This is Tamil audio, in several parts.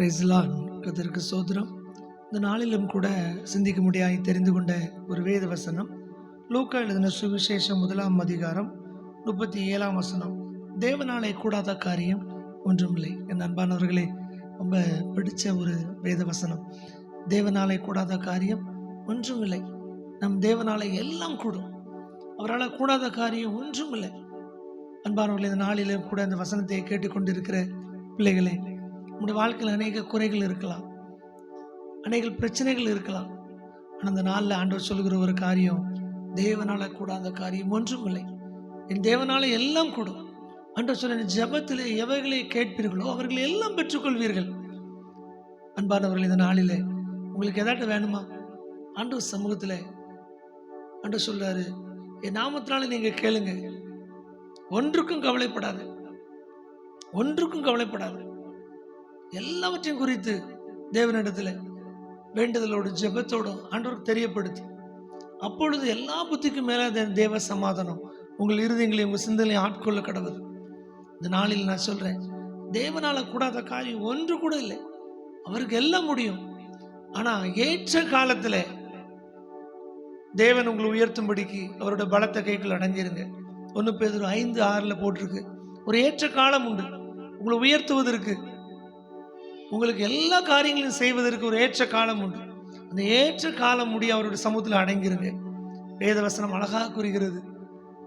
பிரைஸ்லான் கதற்கு சோதரம் இந்த நாளிலும் கூட சிந்திக்க முடியாய் தெரிந்து கொண்ட ஒரு வேத வசனம். லூக்கா எழுதின சுவிசேஷம் முதலாம் அதிகாரம் முப்பத்தி ஏழாம் வசனம். தேவனாலே கூடாத காரியம் ஒன்றுமில்லை. என் அன்பானவர்களே ரொம்ப பிடிச்ச ஒரு வேத வசனம். தேவனாலே கூடாத காரியம் ஒன்றுமில்லை. நம் தேவனாலே எல்லாம் கூடும். அவரால் கூடாத காரியம் ஒன்றுமில்லை. அன்பானவர்களே இந்த நாளிலும் கூட இந்த வசனத்தை கேட்டுக்கொண்டிருக்கிற பிள்ளைகளே நம்முடைய வாழ்க்கையில் அநேக குறைகள் இருக்கலாம். அநேக பிரச்சனைகள் இருக்கலாம். ஆனால் அந்த நாளில் ஆண்டவர் சொல்லுகிற ஒரு காரியம் தேவனால கூடாத காரியம் ஒன்றும் இல்லை. என் தேவனால எல்லாம் கூடும். ஆண்டவர் சொல்ல ஜபத்தில் எவைகளை கேட்பீர்களோ அவர்களை எல்லாம் பெற்றுக்கொள்வீர்கள். அன்பானவர்கள் இந்த நாளில் உங்களுக்கு எதாட்ட வேணுமா? ஆண்டவர் சமூகத்தில் ஆண்டவர் சொல்கிறாரு என் நாமத்தினால நீங்கள் கேளுங்க. ஒன்றுக்கும் கவலைப்படாது. ஒன்றுக்கும் கவலைப்படாது. எல்லாவற்றையும் குறித்து தேவனிடத்தில் வேண்டுதலோடு ஜெபத்தோடும் ஆண்டவருக்கு தெரியப்படுத்தி. அப்பொழுது எல்லா புத்திக்கும் மேலே தேவ சமாதானம். உங்கள் இருதயங்களையும் உங்கள் சிந்தனையும் ஆட்கொள்ள கடவுள். இந்த நாளில் நான் சொல்கிறேன் தேவனால கூடாத காரியம் ஒன்று கூட இல்லை. அவருக்கு எல்லாம் முடியும். ஆனால் ஏற்ற காலத்தில் தேவன் உங்களை உயர்த்தும்படிக்கு அவரோட பலத்த கைக்குள் அடங்கிருங்க ஒன்று பேர் ஐந்து ஆறில் போட்டிருக்கு. ஒரு ஏற்ற காலம் உண்டு. உங்களை உயர்த்துவதற்கு உங்களுக்கு எல்லா காரியங்களையும் செய்வதற்கு ஒரு ஏற்ற காலம் உண்டு. அந்த ஏற்ற காலம் முடி அவருடைய சமூகத்தில் அடங்கிருங்க வேதவசனம் அழகாக கூறுகிறது.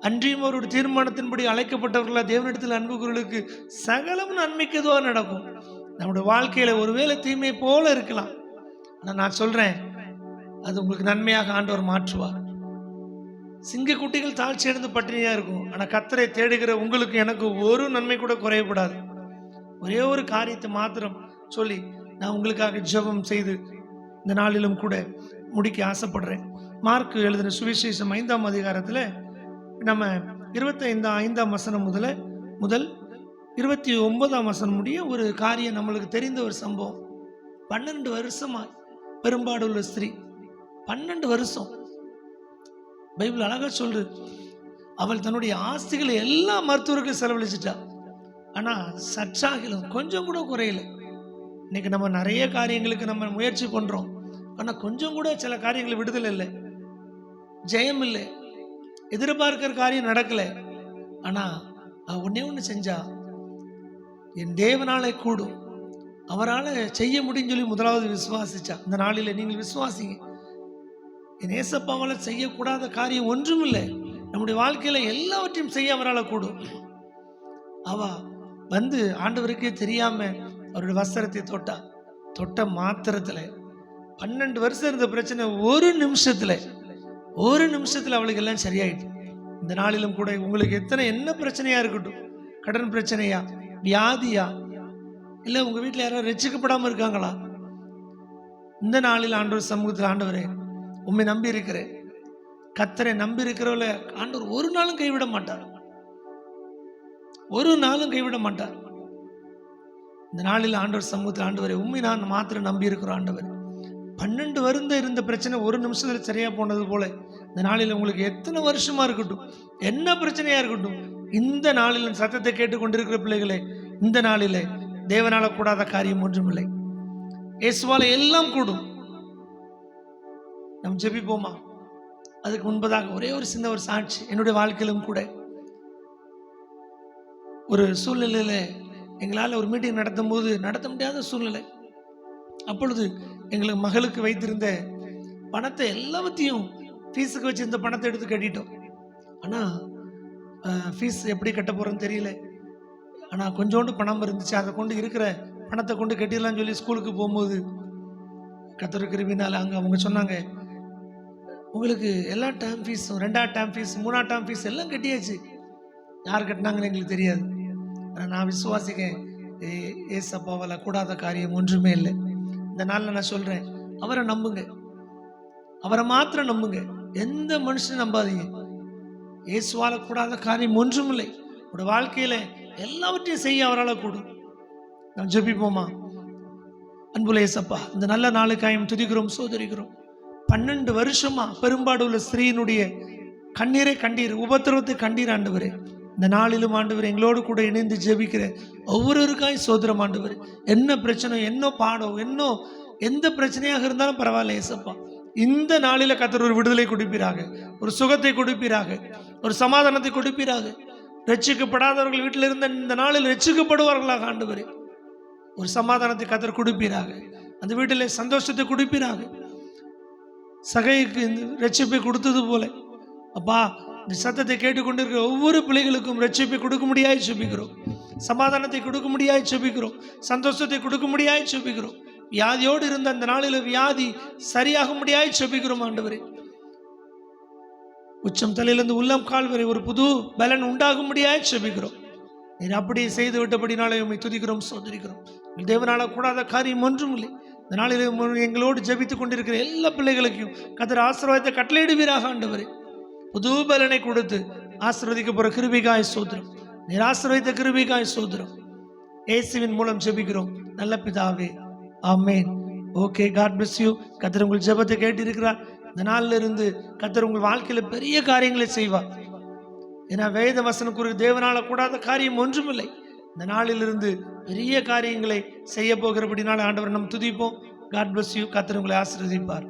அன்றியும் அவருடைய தீர்மானத்தின்படி அழைக்கப்பட்டவர்களா தேவனிடத்தில் அன்புகளுக்கு சகலம் நன்மைக்கு எதுவாக நடக்கும். நம்முடைய வாழ்க்கையில ஒருவேளை தீமை போல இருக்கலாம். ஆனால் நான் சொல்றேன் அது உங்களுக்கு நன்மையாக ஆண்டவர் மாற்றுவார். சிங்க குட்டிகள் தாழ்ச்சி எழுந்து பட்டினியா இருக்கும். ஆனால் கத்தரை தேடுகிற உங்களுக்கு எனக்கு ஒரு நன்மை கூட குறையக்கூடாது ஒரே ஒரு காரியத்தை மாத்திரம் சொல்லி நான் உங்களுக்காக ஜெபம் செய்து இந்த நாளிலும் கூட முடிக்க ஆசைப்படுறேன். மார்க் எழுதின சுவிசேஷம் ஐந்தாம் அதிகாரத்தில் நம்ம இருபத்தைந்தாம் ஐந்தாம் வசனம் முதல்ல முதல் இருபத்தி ஒன்பதாம் வசனம் முடிய ஒரு காரியம் நம்மளுக்கு தெரிந்த ஒரு சம்பவம். பன்னெண்டு வருஷமா பெரும்பாடுள்ள ஸ்திரீ பன்னெண்டு வருஷம். பைபிள் அழகாக சொல்றது அவள் தன்னுடைய ஆஸ்திகளை எல்லா மருத்துவருக்கும் செலவழிச்சிட்டா. ஆனால் சற்றாகிலும் கொஞ்சம் கூட குறையலை. இன்றைக்கி நம்ம நிறைய காரியங்களுக்கு நம்ம முயற்சி பண்ணுறோம் ஆனால் கொஞ்சம் கூட சில காரியங்களை விடுதலை இல்லை. ஜெயம் இல்லை. எதிர்பார்க்கிற காரியம் நடக்கலை. ஆனால் அவள் ஒன்றே ஒன்று செஞ்சா என் தேவனாலே கூடும். அவரால் செய்ய முடியும்னு சொல்லி முதலாவது விசுவாசிச்சா. இந்த நாளில் நீங்கள் விசுவாசிங்க. என் ஏசப்பாவால் செய்யக்கூடாத காரியம் ஒன்றும் இல்லை. நம்முடைய வாழ்க்கையில் எல்லாவற்றையும் செய்ய அவரால் கூடும். அவ வந்து ஆண்டவருக்கே தெரியாமல் அவருடைய வஸ்திரத்தை தொட்டா தொட்ட மாத்திரத்துல பன்னெண்டு வருஷம் இருந்த பிரச்சனை ஒரு நிமிஷத்துல ஒரு நிமிஷத்துல அவளுக்கு எல்லாம் சரியாயிட்டு இந்த நாளிலும் கூட உங்களுக்கு எத்தனை என்ன பிரச்சனையா இருக்கட்டும் கடன் பிரச்சனையா வியாதியா இல்ல உங்க வீட்டில் யாராவது ரசிக்கப்படாமல் இருக்காங்களா? இந்த நாளில் ஆண்டவர் சமூகத்தில் ஆண்டவரே உண்மை நம்பி இருக்கிறேன். கத்தரை நம்பி இருக்கிறவள ஆண்டவர் ஒரு நாளும் கைவிட மாட்டார். ஒரு நாளும் கைவிட மாட்டார். இந்த நாளில் ஆண்டவர் சமூகத்தில் ஆண்டவரை உண்மை நான் மாத்திரம் நம்பி இருக்கிறோம் ஆண்டவர். பன்னெண்டு வருந்த இருந்த பிரச்சனை ஒரு நிமிஷத்தில் சரியாக போனது போல இந்த நாளில் உங்களுக்கு எத்தனை வருஷமா இருக்கட்டும் என்ன பிரச்சனையாக இருக்கட்டும் இந்த நாளில் சத்தத்தை கேட்டுக்கொண்டிருக்கிற பிள்ளைகளே இந்த நாளிலே தேவனால கூடாத காரியம் ஒன்றுமில்லை. இயேசுவால எல்லாம் கூடும். நம் ஜெபிப்போமா? அதுக்கு முன்பதாக ஒரே ஒரு சின்ன ஒரு சாட்சி என்னுடைய வாழ்க்கையிலும் கூட. ஒரு சூழ்நிலையில் எங்களால் ஒரு மீட்டிங் நடத்தும் போது நடத்த முடியாத சூழ்நிலை. அப்பொழுது எங்களுக்கு மகளுக்கு வைத்திருந்த பணத்தை எல்லாத்தையும் ஃபீஸுக்கு வச்சுருந்த பணத்தை எடுத்து கட்டிட்டோம். ஆனால் ஃபீஸ் எப்படி கட்ட போகிறோன்னு தெரியல. ஆனால் கொஞ்சோண்டு பணம் இருந்துச்சு. அதை கொண்டு இருக்கிற பணத்தை கொண்டு கட்டிடலாம்னு சொல்லி ஸ்கூலுக்கு போகும்போது கத்தர் கிருபினால் அங்கே அவங்க சொன்னாங்க உங்களுக்கு எல்லா டேம் ஃபீஸும் ரெண்டாவது டேம் ஃபீஸ் மூணாவது டேம் ஃபீஸ் எல்லாம் கட்டியாச்சு. யார் கட்டினாங்கன்னு எங்களுக்கு தெரியாது. நான் விசுவாசிக்கேன் ஏசப்பாவில் கூடாத காரியம் ஒன்றுமே இல்லை. இந்த நாளில் நான் சொல்கிறேன் அவரை நம்புங்க. அவரை மாத்திரம் நம்புங்க. எந்த மனுஷனும் நம்பாதீங்க. இயேசுவால் கூடாத காரியம் ஒன்றும் இல்லை. உங்களோட வாழ்க்கையில் எல்லாவற்றையும் செய்ய அவரால் கூடும். நாம் ஜெபிப்போமா? அன்புல ஏசப்பா இந்த நல்ல நாளுக்காயும் துதிக்கிறோம் சோதரிக்கிறோம். பன்னெண்டு வருஷமா பெரும்பாடு உள்ள ஸ்திரீனுடைய கண்ணீரை கண்டீர் உபத்திரவத்தை கண்டீர் ஆண்டவரே. இந்த நாளிலும் ஆண்டவர் எங்களோடு கூட இணைந்து ஜெபிக்கிற ஒவ்வொருவருக்காய் சோதரம் ஆண்டவர். என்ன பிரச்சனை என்ன பாடம் என்ன எந்த பிரச்சனையாக இருந்தாலும் பரவாயில்ல ஏசப்பா. இந்த நாளில கத்தர் ஒரு விடுதலை கொடுப்பீராக ஒரு சுகத்தை கொடுப்பீராக ஒரு சமாதானத்தை கொடுப்பீராக. ரட்சிக்கப்படாதவர்கள் வீட்டில் இருந்த இந்த நாளில் ரட்சிக்கப்படுவார்களாக ஆண்டவர். ஒரு சமாதானத்தை கத்தர் கொடுப்பீராக. அந்த வீட்டில் சந்தோஷத்தை கொடுப்பீராக. சகைக்கு இந்த ரட்சிப்பை கொடுத்தது போல. அப்பா இந்த சத்தத்தை கேட்டுக்கொண்டிருக்கிற ஒவ்வொரு பிள்ளைகளுக்கும் ரட்சிப்பை கொடுக்க முடியாய் சுபிக்கிறோம் சமாதானத்தை கொடுக்க முடியாய் சுபிக்கிறோம் சந்தோஷத்தை கொடுக்க முடியாய் சுபிக்கிறோம் வியாதியோடு இருந்த அந்த நாளில் வியாதி சரியாக முடியாய் செபிக்கிறோம் ஆண்டவரே. உச்சம் தலையிலிருந்து உள்ளம் கால் வரை ஒரு புது பலன் உண்டாகும் முடியாய் சுபிக்கிறோம் நீர் அப்படியே செய்து விட்டபடினாலே உண்மை துதிக்கிறோம் சோதரிக்கிறோம். தேவனால கூடாத காரியம் ஒன்றும் இல்லை. இந்த நாளில் எங்களோடு ஜெபித்துக் கொண்டிருக்கிற எல்லா பிள்ளைகளுக்கும் கத்தர் ஆசீர்வாதத்தை கட்டளையிடுவீராக ஆண்டவரே. புது பலனை கொடுத்து ஆசிர்வதிக்க போகிற கிருபிகாய் சோதரம் நீர் கிருபிகாய் சோதரம் இயேசுவின் மூலம் ஜெபிக்கிறோம். நல்ல பிதாவே ஆமேன். Okay God bless you Qatar உங்கள் ஜெபத்தை கேட்டிருக்கிறார். இந்த நாளில் இருந்து கத்தர் உங்கள் வாழ்க்கையில் பெரிய காரியங்களை செய்வார். ஏன்னா வேத வசனம் குறி தேவனால கூடாத காரியம் ஒன்றுமில்லை. இந்த நாளிலிருந்து பெரிய காரியங்களை செய்ய போகிறபடினால ஆண்டவர் நம்ம துதிப்போம். காட் பிளஸ் யூ கத்தர் உங்களை ஆசிர்வதிப்பார்.